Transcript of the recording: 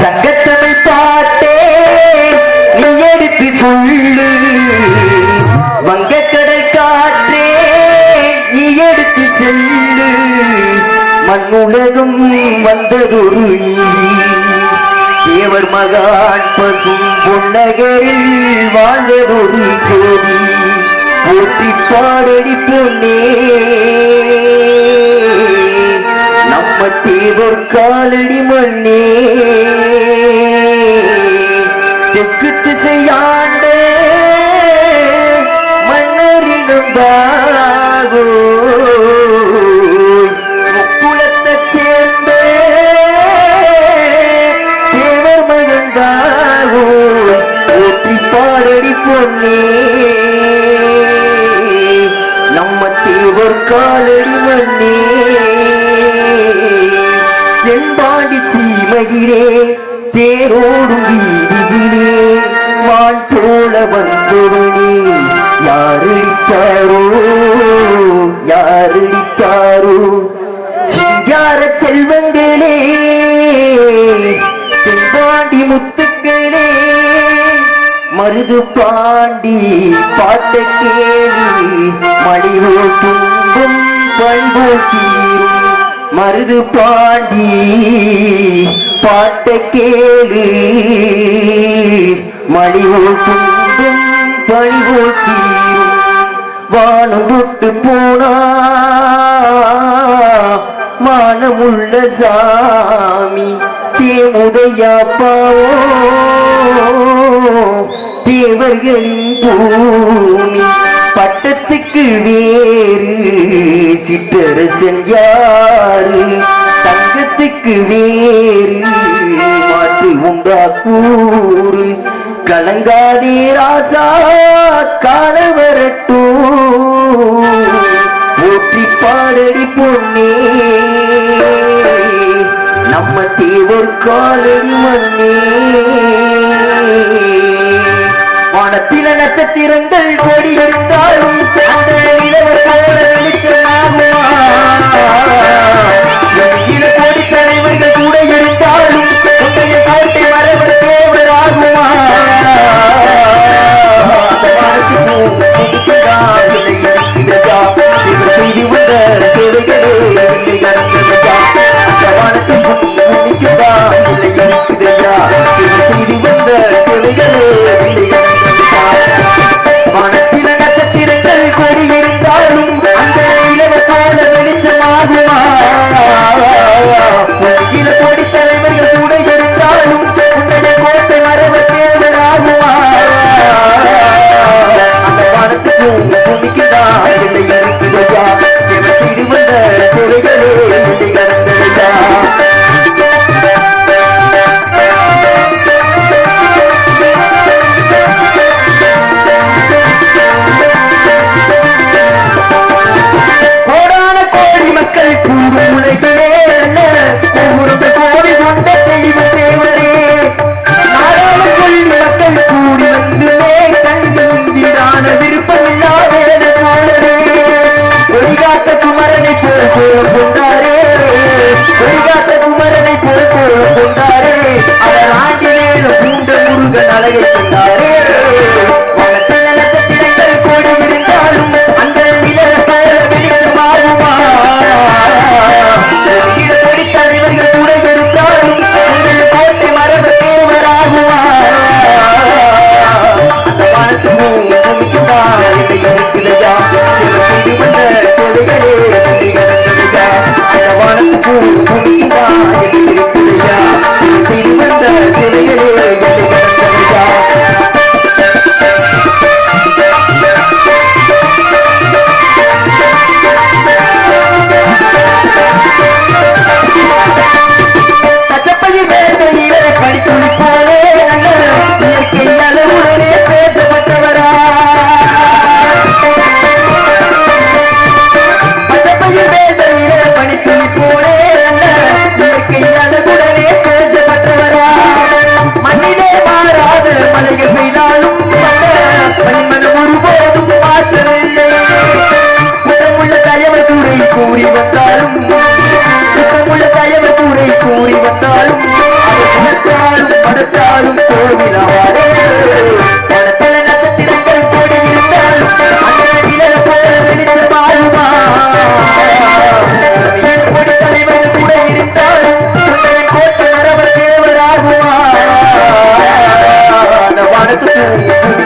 சங்கத்தமிழ் பாட்டே நீ எடுத்து சொல்லு. வங்கக்கடல் காற்றே நீ எடுத்து செல்லு. மண்ணுலகம் வந்ததொரு தேவர் மகான் பசும் பொன்னகரில் வாழ்ந்ததொரு ஜோதி போட்டி பாடடி பொன்னே. நம்ம தேவர் காலடி மண்ணே. பொன்னே நம்ம தேவர் காலடி மண்ணே. தென்பாண்டி சீமகிரே தேரோடும் வீதியிலே வான் போல வந்தவனே யாரடித்தாரோ? யாரடித்தாரோ? சிங்கார செல்வங்களே தென்பாண்டி முத்துக்களே. மருது பாண்டி பாட்ட கேளி மணிவோ துங்கும் பண்பு தீரும் மருது பாண்டி பாட்ட கேளு மணிவோ துங்கும் பணிவோ தீரும் வானம் விட்டு போனா மானமுள்ள சாமி தேமுதையா பாவோ. தேவர்களின் பூமி பட்டத்துக்கு வேறு சிற்றரசன் யாரு? தங்கத்துக்கு வேறு மாற்றி உண்டா கூறு கலங்காதே ராசா காண வரட்டும் போற்றி பாடடி பொண்ணே நம்ம தேவர் காலடி மண்ணே நட்சத்திரங்கள் கோடி. Yeah.